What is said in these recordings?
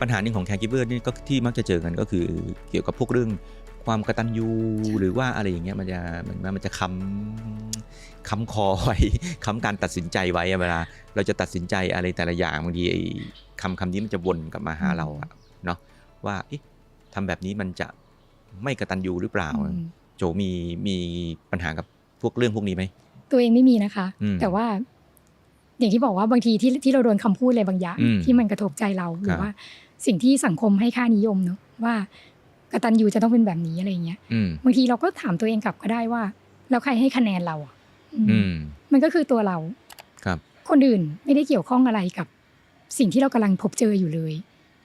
ปัญหาหนึ่งของแคร์กิเวอร์นี่ก็ที่มักจะเจอกันก็คือเกี่ยวกับพวกเรื่องความกตัญญูหรือว่าอะไรอย่างเงี้ยมันจะมันมันจะค้ำค้ำคอไว้ค้ำการตัดสินใจไว้อะเวลา เราจะตัดสินใจอะไรแต่ละอย่างบางทีไอ้คำคำนี้มันจะวนกลับมาหาเราอะเนาะว่าเอ๊ะทำแบบนี้มันจะไม่กตัญญูหรือเปล่าอืมโจมีมีปัญหากับพวกเรื่องพวกนี้ไหมตัวเองไม่มีนะคะอืมแต่ว่า อย่างที่บอกว่าบางทีที่ที่เราโดนคำพูดอะไรบางอย่างอืมที่มันกระทบใจเราหรืครัอบว่า สิ่งที่สังคมให้ค่านิยมเนอะว่ากตัญญูจะต้องเป็นแบบนี้อะไรอย่างเงี้ยอืมบางทีเราก็ถามตัวเองกลับก็ได้ว่า แล้วใครให้คะแนนเราอะอืมอืมมันก็คือตัวเราครับ คนอื่นไม่ได้เกี่ยวข้องอะไรกับ สิ่งที่เรากำลังพบเจออยู่เลย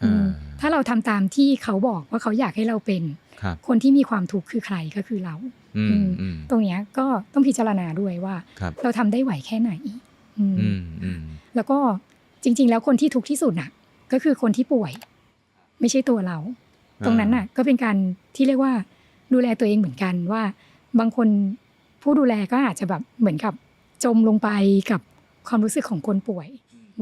อืมอ่าถ้าเราทำตามที่เขาบอกว่าเขาอยากให้เราเป็นครับคนที่มีความทุกข์คือใครก็คือเราอือืมมอืมตรงเนี้ยก็ต้องพิจารณาด้วยว่าครับเราทำได้ไหวแค่ไหนอืมอืมอืมแล้วก็จริง ๆ แล้วคนที่ทุกข์ที่สุดน่ะ ก็คือคนที่ป่วย ไม่ใช่ตัวเรา ตรงนั้นน่ะ ก็เป็นการที่เรียกว่าดูแลตัวเองเหมือนกันว่า บางคนผู้ดูแลก็อาจจะแบบเหมือนกับจมลงไปกับความรู้สึกของคนป่วย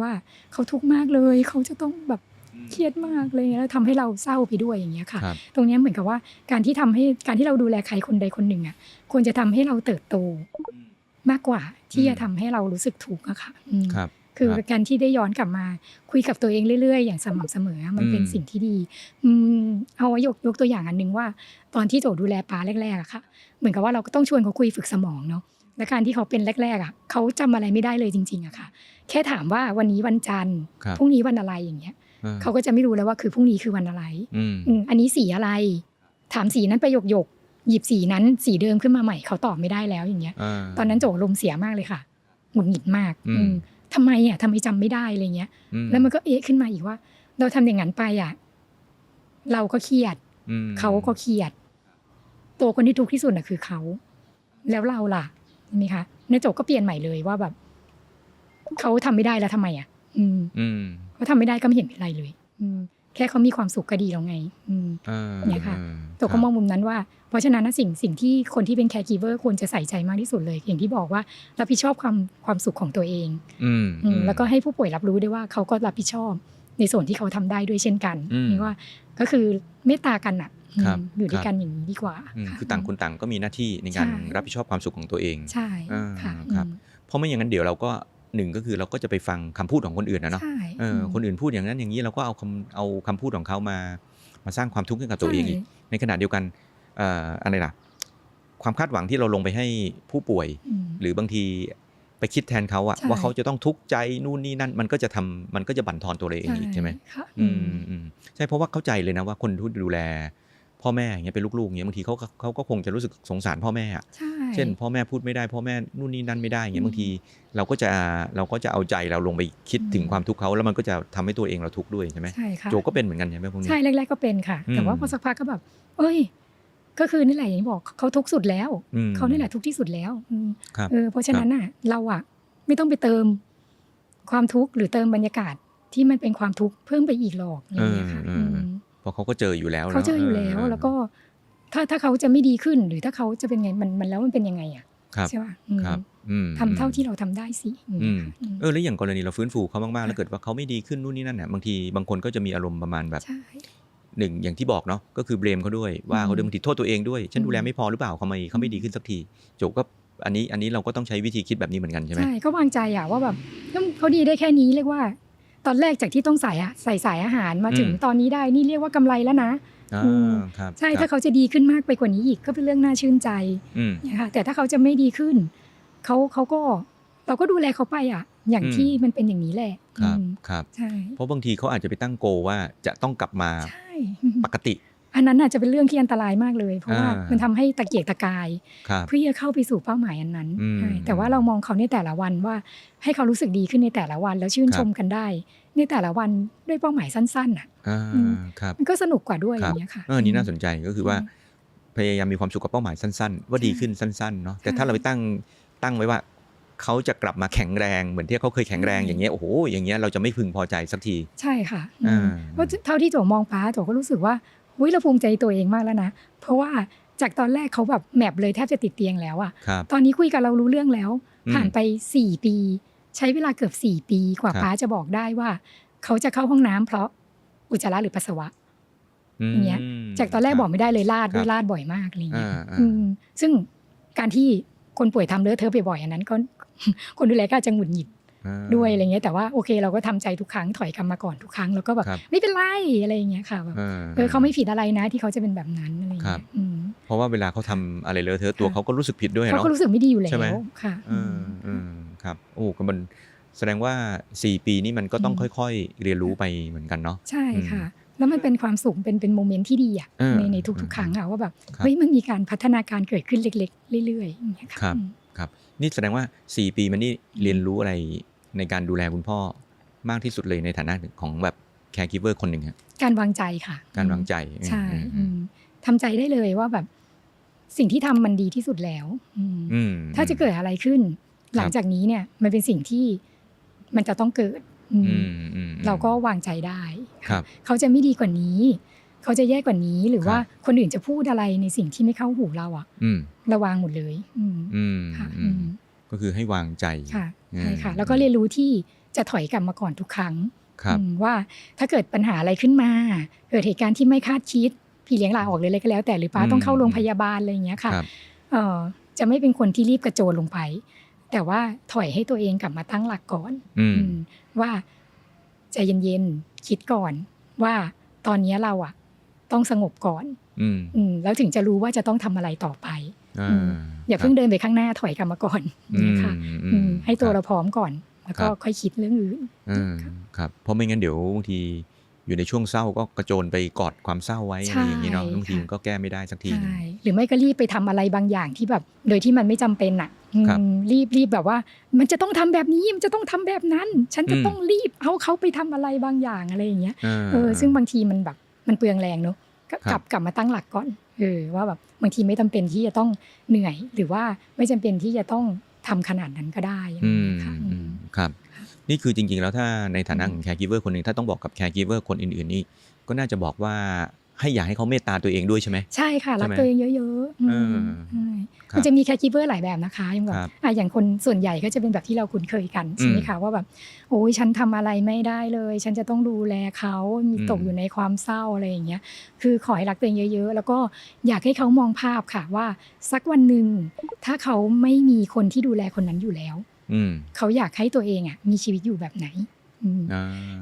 ว่าเขาทุกข์มากเลยเขาจะต้องแบบเครียดมากเลยแล้วทำให้เราเศร้าไปด้วยอย่างเงี้ยค่ะครับตรงเนี้ยเหมือนกับว่าการที่ทำให้การที่เราดูแลใครคนใดคนหนึ่งอะควรจะทำให้เราเติบโตมากกว่าที่จะทำให้เรารู้สึกถูกอะค่ะอืมครับ คือครับการที่ได้ย้อนกลับมาคุยกับตัวเองเรื่อยๆ อย่างสม่ำเสมอ มันเป็นอืมสิ่งที่ดีอืมเอาไว้ยกยกตัวอย่างอันหนึ่งว่า ตอนที่โจดูแลปลาแรกๆอะค่ะ เหมือนกับว่าเราก็ต้องชวนเขาคุยฝึกสมองเนาะและการที่เขาเป็นแรกๆอะเขาจำอะไรไม่ได้เลยจริงๆอะค่ะ แค่ถามว่าวันนี้วันจันทร์ครับพรุ่งนี้วันอะไรอย่างเงี้ยอ่เขาก็จะไม่รู้แล้วว่าคือพรุ่งนี้คือวันอะไรอืมอืมอันนี้สีอะไร ถามสีนั้นไปหยกหยกๆหยิบสีนั้นสีเดิมขึ้นมาใหม่เขาตอบไม่ได้แล้วอย่างเงี้ยาตอนนั้นโจลมณ์เสียมากเลยค่ะหงุดหงิดมากอืมอืม ทำไมอะทำไมจำไม่ได้อะไรเงี้ยอืแล้วมันก็เอะขึ้นมาอีกว่า เราทำอย่างนั้นไปอะเราก็เครียดอืมเขาก็เครียด ตัวคนที่ทุกข์ที่สุดน่ะคือเขา แล้วเราล่ะใช่ไหมคะในโจก็เปลี่ยนใหม่เลยว่าแบบเขาทำไม่ได้แล้วทำไมอะ อืมอืมเขาทำไม่ได้ก็ไม่เห็นเป็นไรเลย อืม แค่เขามีความสุขก็ดีแล้วไง อืมอ่าเนี่ยค่ะอ่าตัวก็มองมุมนั้นว่า เพราะฉะนั้นนะสิ่งสิ่งที่คนที่เป็นแคร์กิเวอร์ควรจะใส่ใจมากที่สุดเลย อย่างที่บอกว่ารับผิดชอบความความสุขของตัวเองอืมอืมแล้วก็ให้ผู้ป่วยรับรู้ด้วยว่าเขาก็รับผิดชอบ ในส่วนที่เขาทำได้ด้วยเช่นกันอืมนี่ว่าก็คือเมตตากันอะอืมครับอยู่ด้วยครับกันอย่างนี้ดีกว่าอืมะคือต่างคนต่างก็มีหน้าที่ในการใช่รับผิดชอบความสุขของตัวเอง ใช่อ่าค่ะครับอืมเพราะไม่อย่างนั้นเดี๋ยวเราก็ หนึ่งก็คือเราก็จะไปฟังคำพูดของคนอื่นนะเนาะใช่เออคนอื่นพูดอย่างนั้นอย่างนี้เราก็เอาคำเอาคำพูดของเขามามาสร้างความทุกข์ให้กับตัวเองอีก ในขณะเดียวกันเอ่ออะไรล่ะ ความคาดหวังที่เราลงไปให้ผู้ป่วยอืมหรือบางทีไปคิดแทนเขาอะใช่ว่าเขาจะต้องทุกข์ใจนู่นนี่นั่นมันก็จะทำมันก็จะบั่นทอนตัวเราเองอีกใช่ไหมค่ะอือืมมอืมใช่เพราะว่าเข้าใจเลยนะว่าคนที่ดูแล พ่อแม่อย่างเงี้ยเป็นลูกๆอย่างเงี้ยบางทีเขาก็เขาก็คงจะรู้สึกสงสารพ่อแม่อะใช่เช่น พ่อแม่พูดไม่ได้พ่อแม่นู่นนี่นั่นไม่ได้อย่างเงี้ยอืมบางทีเราก็จะเราก็จะเอาใจเราลงไปคิดอืมถึงความทุกข์เขาแล้วมันก็จะทำให้ตัวเองเราทุกข์ด้วยใช่ไหมใช่ค่ะโจก็เป็นเหมือนกันใช่ไหมพวกนี้ใช่แรกๆก็เป็นค่ะอืมแต่ว่าพอสักพักก็แบบ เอ้ย ก็คือนี่แหละอย่างที่บอกเขาทุกข์สุดแล้วอืมเขานี่แหละทุกข์ที่สุดแล้วอืมครับเออเพราะฉะนั้นน่ะ เราอะไม่ต้องไปเติมความทุกข์หรือเติมบรรยากาศที่มันเป็นความทุกข์เพิ่มไปอีกหรอกอะไรอย่างเงี้ยค่ะ เออเออเออมเพราะเขาก็เจออยู่แล้วเขาเจออยู่นะแล้วเแล้วก็ถ้าถ้าเขาจะไม่ดีขึ้นหรือถ้าเขาจะเป็นไงมันมันแล้วมันเป็นยังไงอะครับใช่ป่ะอืมครับอืมทำเท่าที่เราทำได้สิอย่างอืเงี้ยมค่ะอืมเออแล้วอย่างกรณีเราฟื้นฟูเขามากๆค่ะแล้วเกิดว่าเขาไม่ดีขึ้นนู่นนี่นั่นเนี่ยบางทีบางคนก็จะมีอารมณ์ประมาณแบบใช่หนึ่งอย่างที่บอกเนาะก็คือเบรมเขาด้วยว่าอืมเขาบางทีโทษตัวเองด้วยฉันดูแลอืมไม่พอหรือเปล่าเขาไม่เขาไม่ดีขึ้นสักทีโจก็อันนี้อันนี้เราก็ต้องใช้วิธีคิดแบบนี้เหมือนกันใช่ไหมใช่ก็วางใจอะว่าแบบเฮ้ยเขาดีได้แค่นี้เรียกว่า ตอนแรกจากที่ต้องใส่อะใส่สายอาหารมาถึงอืมตอนนี้ได้นี่เรียกว่ากำไรแล้วนะอ่าอืมครับใช่ครับถ้าเขาจะดีขึ้นมากไปกว่านี้อีกก็เป็นเรื่องน่าชื่นใจอืมเนี่ยค่ะแต่ถ้าเขาจะไม่ดีขึ้นเขาเขาก็เราก็ดูแลเขาไปอะ อย่างอืมที่มันเป็นอย่างนี้แหละครับอืมครับใช่เพราะบางทีเขาอาจจะไปตั้งโกว่าจะต้องกลับมาใช่ปกติ อันนั้นอาจจะเป็นเรื่องที่อันตรายมากเลย เพราะว่าอ่ามัมันทำให้ตะเกียกตะกายครับเพื่อจะเข้าไปสู่เป้าหมายอันนั้นอืมใช่แต่ว่าเรามองเขาในแต่ละวันว่าให้เขารู้สึกดีขึ้นในแต่ละวัน แล้วชื่นครับชมกันได้ ในแต่ละวันด้วยเป้าหมายสั้นๆอะอ่าอืมครับมันก็สนุกกว่าด้วยคอรับย่างเงี้ยค่ะเออนี่น่าสนใจก็คือว่า พยายามมีความสุขกับเป้าหมายสั้น ๆ ว่าดีขึ้นสั้นๆเนาะแต่ถ้าใช่เราไปตั้งตั้งไว้ว่าเขาจะกลับมาแข็งแรงเหมือนที่เขาเคยแข็งแรงใช่อย่างเงี้ยโอ้โหอย่างเงี้ยเราจะไม่พึงพอใจสักที ใช่ค่ะอ่าอืมเพราะเท่าที่โจมองป้าโจก็รู้สึกว่า อุ้ยเราภูมิใจตัวเองมากแล้วนะ เพราะว่าจากตอนแรกเขาแบบแมปเลยแทบจะติดเตียงแล้วอะครับตอนนี้คุยกับเรารู้เรื่องแล้วอืมผ่านไปสี่ปี ใช้เวลาเกือบสี่ปีกว่าครับป้าจะบอกได้ว่า เขาจะเข้าห้องน้ำเพราะอุจจาระหรือปัสสาวะอืมอย่างเงี้ย จากตอนแรกคบอกไม่ได้เลยลาดครับด้วยลาดบ่อยมากอะไรเงี้ยอ่าอ่าอืมซึ่งการที่คนป่วยทำเลอะเทอะบ่อยๆอันนั้นก็คนดูแลก็อาจจะหงุดหงิดอ่า ด้วยอะไรเงี้ยแต่ว่าโอเคเราก็ทำใจทุกครั้งถอยกลับมาก่อนทุกครั้งแล้วก็แบบครับไม่เป็นไรอะไรอย่างเงี้ยค่ะแบบอ่เออเขาไม่ผิดอะไรนะที่เขาจะเป็นแบบนั้นอะไรครัเงี้บยอืมเพราะว่าเวลาเขาทำอะไรเลอะเทอะตัวค่ะเขาก็รู้สึกผิดด้วยเขาเนาะก็รู้สึกไม่ดีอยู่แล้ใช่ไหมวค่ะเอออืมครับโอ้ก็มันแสดงว่า 4 ปีนี้มันก็ต้องค่อยๆ เรียนรู้ไปเหมือนกันเนาะใช่ค่ะแล้วมันเป็นความสุขเป็นเป็นโมเมนต์ที่ดีอะเออในในเอทุกอๆครั้งอะว่าแบบครับเฮ้ยมันมีการพัฒนาการเกิดขึ้นเล็ก ๆ เรื่อยๆอย่างเงี้ยค่ะครับอืมครับนี่แสดงว่า 4 ปีมันนี่เรียนรู้อะไร ในการดูแลคุณพ่อมากที่สุดเลยในฐานะของแบบแคร์กิเวอร์คนหนึ่งฮะการวางใจค่ะ การวางใจใช่อืมอืมทำใจได้เลยว่าแบบสิ่งที่ทำมันดีที่สุดแล้วอืมอืมถ้าจะเกิดอะไรขึ้น หลังจากนี้เนี่ยมันเป็นสิ่งที่มันจะต้องเกิดอืมอืมอืมเราก็วางใจได้ครับเขาจะไม่ดีกว่านี้ เขาจะแย่กว่านี้หรือครับว่าคนอื่นจะพูดอะไรในสิ่งที่ไม่เข้าหูเราอะอืมระวังหมดเลย อืมอืมค่ะอือืมม ก็คือให้วางใจค่ะอืมใช่ค่ะ แล้วก็เรียนรู้ที่จะถอยกลับมาก่อนทุกครั้งครับอืมว่าถ้าเกิดปัญหาอะไรขึ้นมา เกิดเหตุการณ์ที่ไม่คาดคิดพี่เลี้ยงลาออกเลยอะไรก็แล้ว แต่หรือป้าอืมต้องเข้าโรงพยาบาลอะไรอย่างเงี้ยค่ะครับเออจะไม่เป็นคนที่รีบกระโจนลงไป แต่ว่าถอยให้ตัวเองกลับมาตั้งหลักก่อนอืมอืมว่าใจเย็นๆคิดก่อนว่าตอนนี้เราอะต้องสงบก่อนอืมอืมแล้วถึงจะรู้ว่าจะต้องทำอะไรต่อไป อ่าอืมอย่าเพิ่งเดินไปข้างหน้าถอยกลับมาก่อนอืมเนี่ยค่ะอืมอืมให้ตัวคเราบพร้อมก่อน แล้วก็ครับค่อยคิดเรื่องอื่นอืมครับ เพราะไม่งั้นเดี๋ยวบางทีอยู่ในช่วงเศร้าก็กระโจนไปกอดความเศร้าไว้ใช่อะไรอย่างนี้เนาะบางทีค่ะมันก็แก้ไม่ได้สักทีหนึ่งใช่หรือไม่ก็รีบไปทำอะไรบางอย่างที่แบบ โดยที่มันไม่จำเป็นอะอืมครับรีบรีบแบบว่า มันจะต้องทำแบบนี้มันจะต้องทำแบบนั้น ฉันจะอืมต้องรีบเอาเขาไปทำอะไรบางอย่างอะไรอย่างเงี้ยาเออซึ่งบางทีมันแบบมันเปลืองแรงเนอะก็ครับกลับกลับมาตั้งหลักก่อน เออว่าแบบบางทีไม่จำเป็นที่จะต้องเหนื่อย หรือว่าไม่จำเป็นที่จะต้องทำขนาดนั้นก็ได้อะไรออืย่างมเงี้ยค่ะอือืมมครับ นี่คือจริง ๆ แล้วถ้าในฐานะอืมของแคร์กิเวอร์คนหนึ่งถ้าต้องบอกกับแคร์กิเวอร์คนอื่น ๆ นี่ก็น่าจะบอกว่า ให้อยากให้เขาเมตตาตัวเองด้วยใช่ไหมใช่ค่ะรักใช่ไหมตัวเองเยอะๆอืมเออใช่ครับมันจะมีแคร์กิเวอร์หลายแบบนะคะอย่างแบครับบอะอย่างคนส่วนใหญ่ก็จะเป็นแบบที่เราคุ้นเคยกันใช่ไหมอืมคะว่าแบบโอ้ยฉันทำอะไรไม่ได้เลย ฉันจะต้องดูแลเขามีอืมตกอยู่ในความเศร้าอะไรอย่างเงี้ยคือขอให้รักตัวเองเยอะ ๆ แล้วก็อยากให้เขามองภาพค่ะว่าสักวันหนึ่งถ้าเขาไม่มีคนที่ดูแลคนนั้นอยู่แล้วอืมเขาอยากให้ตัวเองอะมีชีวิตอยู่แบบไหนอืมอ่า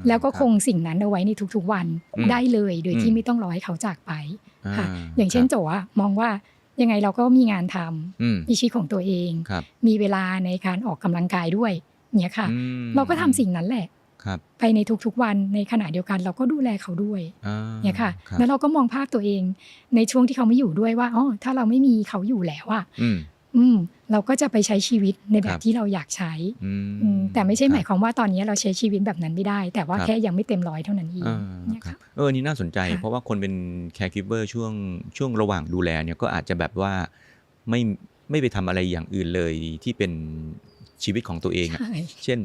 แล้วก็รับคงสิ่งนั้นเอาไว้ในทุกๆวันอืมได้เลยโดยที่อืมไม่ต้องรอให้เขาจากไปค่ะาอย่างเช่นครับโจอะมองว่ายังไงเราก็มีงานทำอืมมีชีวิตของตัวเองครับมีเวลาในการออกกำลังกายด้วยเนี่ยค่ะอืมเราก็ทำสิ่งนั้นแหละครับไปในทุกๆวันในขณะเดียวกันเราก็ดูแลเขาด้วยอ่าเนี่ยค่ะรับแล้วเราก็มองภาพตัวเองในช่วงที่เขาไม่อยู่ด้วยว่าอ๋อถ้าเราไม่มีเขาอยู่แล้วอะอืมอืม เราก็จะไปใช้ชีวิตในแบครับบที่เราอยากใช้อือืมแต่ไม่ใช่หมายคครับวามว่าตอนนี้เราใช้ชีวิตแบบนั้นไม่ได้ แต่ว่าครับ แค่ยังไม่เต็มร้อยเท่านั้นเองอ่าเนี่ยครับค่ะเอออันนี้น่าสนใจ ค่ะเพราะว่าคนเป็นแคร์กิเวอร์ช่วงช่วงระหว่างดูแลเนี่ยก็อาจจะแบบว่าไม่ไม่ไปทำอะไรอย่างอื่นเลยที่เป็นชีวิตของตัวเองอะใช่เช่น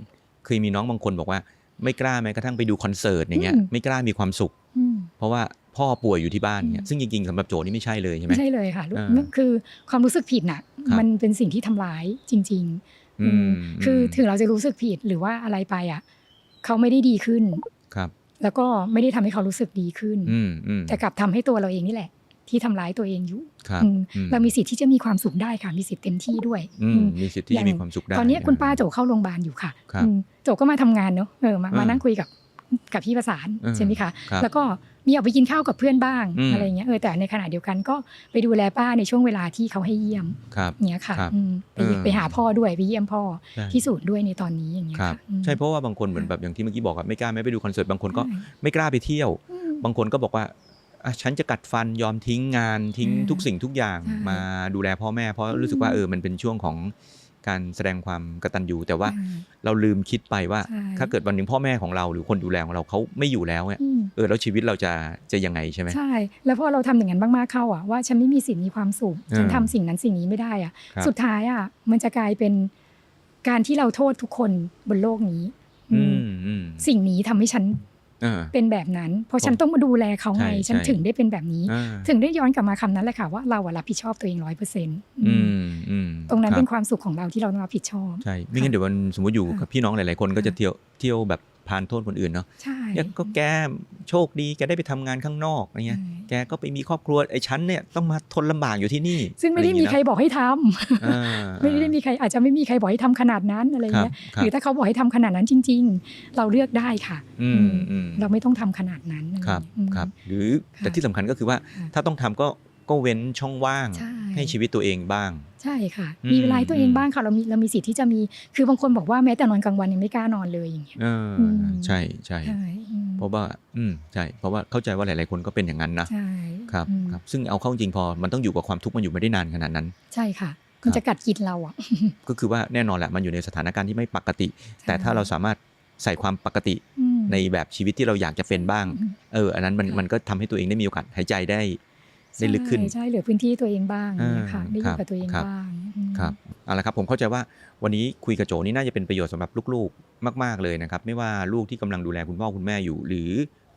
เคยมีน้องบางคนบอกว่า ไม่กล้าแม้กระทั่งไปดูคอนเสิร์ตอย่างเงี้ยอืม ไม่กล้ามีความสุข อืม เพราะว่า พ่อป่วยอยู่ที่บ้านเนี่ยอืมซึ่งจริงๆสำหรับโจนี่ไม่ใช่เลยใช่ไหมไม่ใช่เลยค่ะรู้อ่าคือความรู้สึกผิดน่ะครับมันเป็นสิ่งที่ทำร้ายจริงๆอืมคือถึงเราจะรู้สึกผิดหรือว่าอะไรไปอะเขาไม่ได้ดีขึ้นครับ แล้วก็ไม่ได้ทำให้เขารู้สึกดีขึ้นอืมอืมแต่กลับทำให้ตัวเราเองนี่แหละ ที่ทำร้ายตัวเองอยู่ครับอืมอืมเรามีสิทธิ์ที่จะมีความสุขได้ค่ะ มีสิทธิ์เต็มที่ด้วยอืมอืมมีสิทธิ์ที่อย่าจะงมีความสุขได้ตอนนี้คุณป้าโจเข้าโรงพยาบาลอยู่ค่ะครับอืมโจก็มาทำงานเนอะเออมามาเออนั่งคุยกับกับพี่ประสานเออใช่ไหมคะครับแล้วก็ มีออกไปกินข้าวกับเพื่อนบ้างอืม อะไรเงี้ยเออแต่ในขณะเดียวกันก็ไปดูแลป้าในช่วงเวลาที่เขาให้เยี่ยมครับเนี้ยค่ะครับอืมไปเออไปหาพ่อด้วยไปเยี่ยมพ่อใช่ ที่ศูนย์ด้วยในตอนนี้อย่างเงี้ยครับ ค่ะอืมใช่เพราะว่าบางคนเหมือนแบบอย่างที่เมื่อกี้บอกอะไม่กล้าไม่ไปดูคอนเสิร์ตบางคนก็ใช่ไม่กล้าไปเที่ยว อืม บางคนก็บอกว่าอะฉันจะกัดฟันยอมทิ้งงานทิ้งอืมทุกสิ่งทุกอย่างใช่มาดูแลพ่อแม่ เพราะอืมรู้สึกว่าเออมันเป็นช่วงของการแสดงความกตัญญูแต่ว่าใช่เราลืมคิดไปว่า ใช่ ถ้าเกิดวันหนึ่งพ่อแม่ของเราหรือคนดูแลของเราเขาไม่อยู่แล้วเนี่ย อืม เออแล้วชีวิตเราจะจะยังไงใช่ไหมใช่ แล้วพอเราทำอย่างนั้นมากๆเข้าอะว่าฉันไม่มีสิทธิ์มีความสุขเออฉันทำสิ่งนั้นสิ่งนี้ไม่ได้อะครับสุดท้ายอะมันจะกลายเป็นการที่เราโทษทุกคนบนโลกนี้อือืมมอืมสิ่งนี้ทำให้ฉันเออเป็นแบบนั้น เพราะฉันผมต้องมาดูแลเขาไงใช่ฉันใช่ถึงได้เป็นแบบนี้อ่าถึงได้ย้อนกลับมาคำนั้นแหละค่ะว่าเราอะรับผิดชอบตัวเองร้อยเปอร์เซ็นต์อืมอืมตรงนั้นคบเป็นความสุขของเราที่เราต้องรับผิดชอบใช่ไม่งั้นเดี๋ยววันสมมติอยู่กับพี่น้องหลาย ๆ คนก็จะเที่ยวเที่ยวแบบ พานโทษคนอื่นเนาะใช่เนี่ยก็แกโชคดีแกได้ไปทำงานข้างนอกอะไรเงี้ยใช่แกก็ไปมีครอบครัวไอ้ฉันเนี่ยต้องมาทนลำบากอยู่ที่นี่ ซึ่งไม่ได้มีใครบอกให้ทำอ่าไม่ได้มีใครอาจจะไม่มีใครบอกให้ทำขนาดนั้นอะไรครับเงี้ยครัหบรือถ้าเขาบอกให้ทำขนาดนั้นจริง ๆ เราเลือกได้ค่ะอืมอืมเราไม่ต้องทำขนาดนั้นอะไครับอืมครับหรือค่ะแต่ที่สำคัญก็คือว่าค่ะถ้าต้องทำก็ก็เว้นช่องว่างใช่ให้ชีวิตตัวเองบ้าง ใช่ค่ะอืมมีเวลาให้ตัวเองอืมบ้างค่ะเรามีเรามีสิทธิ์ที่จะมีคือบางคนบอกว่าแม้แต่นอนกลางวันยังไม่กล้านอนเลยอย่างเงี้ยเอออมใช่ใช่ใช่อืมเพราะว่า อืมใช่ เพราะว่าเข้าใจว่าหลาย ๆ คนก็เป็นอย่างนั้นนะใช่ครับอืมครับ ซึ่งเอาเข้าจริงพอมันต้องอยู่กับความทุกข์มันอยู่ไม่ได้นานขนาดนั้น ใช่ค่ะมันจะกัดกินเราอะก็คือว่าแน่นอนแหละมันอยู่ในสถานการณ์ที่ไม่ปกติ แต่ถ้าเราสามารถใส่ความปกติอืมในแบบชีวิตที่เราอยากจะเป็นบ้างอืมเออ อันนั้นมันค่ะมันก็ทำให้ตัวเองได้มีโอกาสหายใจได้ ได้ลึกขึ้นใช่ใช่เหลือพื้นที่ตัวเองบ้างอย่างเงี้ยค่ะอ่าได้อครัยู่บกับตัวเองครับบ้างอืมครับเอาละครับผมเข้าใจว่าวันนี้คุยกับโจนี่น่าจะเป็นประโยชน์สำหรับลูกๆ มาก ๆเลยนะครับ ไม่ว่าลูกที่กำลังดูแลคุณพ่อคุณแม่อยู่ หรือ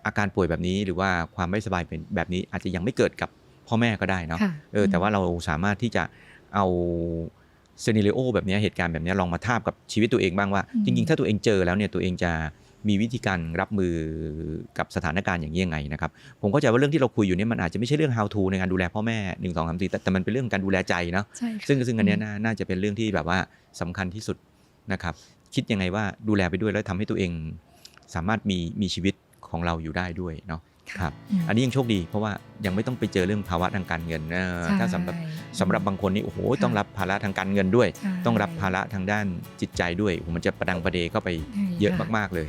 อาการป่วยแบบนี้หรือว่าความไม่สบายเป็นแบบนี้อาจจะยังไม่เกิดกับพ่อแม่ก็ได้เนาะค่ะเออแต่ว่าเราสามารถที่จะเอาเซนิเรโอแบบเนี้ยเหตุการณ์แบบเนี้ยลองมาทาบกับชีวิตตัวเองบ้างว่าอืมจริงๆ ถ้าตัวเองเจอแล้วเนี่ยตัวเองจะ มีวิธีการรับมือกับสถานการณ์อย่างนี้ยังไงนะครับ ผมเข้าใจว่าเรื่องที่เราคุยอยู่เนี่ยมันอาจจะไม่ใช่เรื่อง how to ในการดูแลพ่อแม่หนึ่งสองสามสี่แต่แต่มันเป็นเรื่องการดูแลใจเนาะใช่ค่ะซึ่งซึ่งอันเนี้ยน่าน่าจะเป็นเรื่องที่แบบว่าสำคัญที่สุดนะครับ คิดยังไงว่าดูแลไปด้วยแล้วทำให้ตัวเอง สามารถมีมีชีวิตของเราอยู่ได้ด้วยเนาะครับมอันนี้ยังโชคดี เพราะว่ายังไม่ต้องไปเจอเรื่องภาวะทางการเงินเออใช่ถ้าสำหรับสำหรับบางคนนี่โอ้โหค่ะต้องรับภาระทางการเงินด้วยใช่ต้องรับภาระทางด้านจิตใจด้วยโอ้โหมันจะประดังประเดเข้าไปใช่เยอะค่มากๆเลย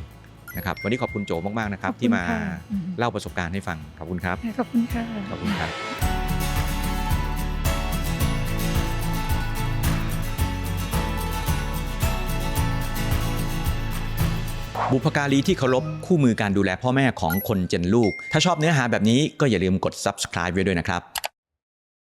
นะครับวันนี้ขอบคุณโจมากๆนะครับขอบคุณที่มาค่ะอืมเล่าประสบการณ์ให้ฟังขอบคุณครับขอบคุณค่ะขอบคุณครับบุพการีที่เคารพคู่มือการดูแลพ่อแม่ของคนเจนลูก ถ้าชอบเนื้อหาแบบนี้ก็อย่าลืมกด subscribe ไว้ด้วยนะครับ